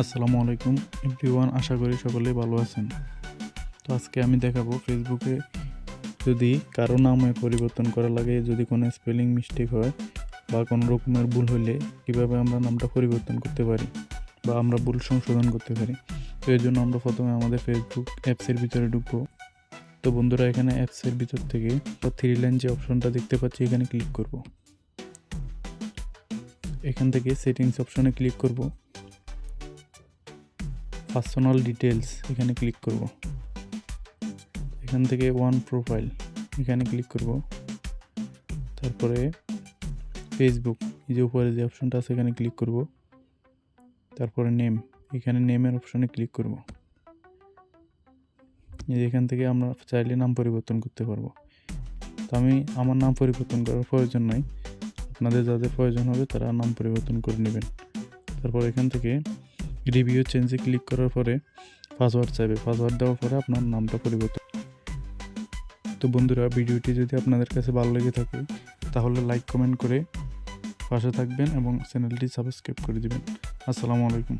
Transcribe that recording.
আসসালামু আলাইকুম। এভরিওয়ান, আশা করি সকলেই ভালো আছেন। তো আজকে আমি দেখাবো ফেসবুকে যদি কারও নামে পরিবর্তন করা লাগে, যদি কোনো স্পেলিং মিস্টেক হয় বা কোনো রকমের ভুল হলে কীভাবে আমরা নামটা পরিবর্তন করতে পারি বা আমরা ভুল সংশোধন করতে পারি? তো এর জন্য আমরা প্রথমে আমাদের ফেসবুক অ্যাপসের ভিতরে ঢুকবো। তো বন্ধুরা, এখানে অ্যাপসের ভিতর থেকে থ্রি লাইন যে অপশনটা দেখতে পাচ্ছি, এখানে ক্লিক করব। এখান থেকে সেটিংস অপশনে ক্লিক করব। পার্সোনাল ডিটেলস এখানে ক্লিক করব। এখান থেকে ওয়ান প্রোফাইল এখানে ক্লিক করব। তারপরে ফেসবুক এই যে উপরে যে অপশনটা আছে, এখানে ক্লিক করব। তারপরে নেম এখানে নেমের অপশনে ক্লিক করব। এখান থেকে আমরা চাইলে নাম পরিবর্তন করতে পারব। তো আমি আমার নাম পরিবর্তন করার প্রয়োজন নাই। আপনাদের যাদের প্রয়োজন হবে, তারা নাম পরিবর্তন করে নেবেন। তারপর এখান থেকে রিভিউ চেঞ্জে ক্লিক করার পরে পাসওয়ার্ড চাইবে। পাসওয়ার্ড দেওয়ার পরে আপনার নামটা পরিবর্তন। তো বন্ধুরা, ভিডিওটি যদি আপনাদের কাছে ভালো লেগে থাকে, তাহলে লাইক কমেন্ট করে পাশে থাকবেন এবং চ্যানেলটি সাবস্ক্রাইব করে দেবেন। আসসালামু আলাইকুম।